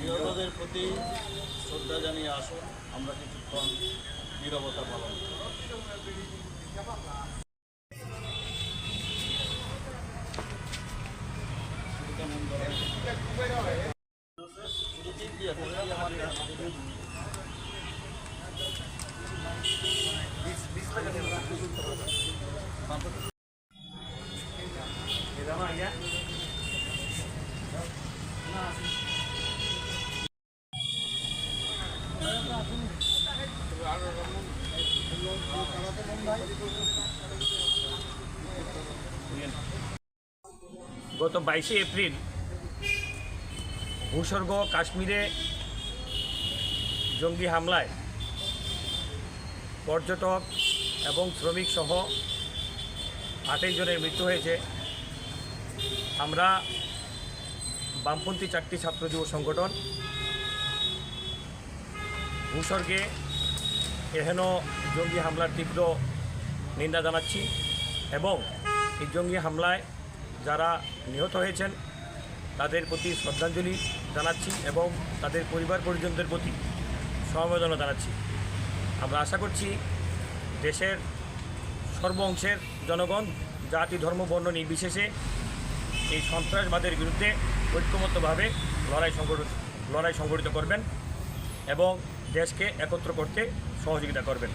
নিহতদের প্রতি শ্রদ্ধা জানিয়ে আসুন আমরা কিছুক্ষণ নীরবতা পালন। কেমন গত বাইশে এপ্রিল ভূস্বর্গ কাশ্মীরে জঙ্গি হামলায় পর্যটক এবং শ্রমিক সহ আঠাশ জনের মৃত্যু হয়েছে। আমরা বামপন্থী চারটি ছাত্র যুব সংগঠন। ভূস্বর্গে এহেন জঙ্গি হামলার তীব্র নিন্দা জানাচ্ছি এবং এই জঙ্গি হামলায় যারা নিহত হয়েছেন, তাদের প্রতি শ্রদ্ধাঞ্জলি জানাচ্ছি এবং তাদের পরিবার পরিজনদের প্রতি সমবেদনা জানাচ্ছি। আমরা আশা করছি দেশের সর্ব অংশের জনগণ, জাতি, ধর্ম, বর্ণ নির্বিশেষে এই সন্ত্রাসবাদের বিরুদ্ধে ঐক্যবদ্ধভাবে লড়াই সংগঠিত লড়াই সংগঠিত করবেন এবং দেশকে একত্র করতে সহযোগিতা করবেন।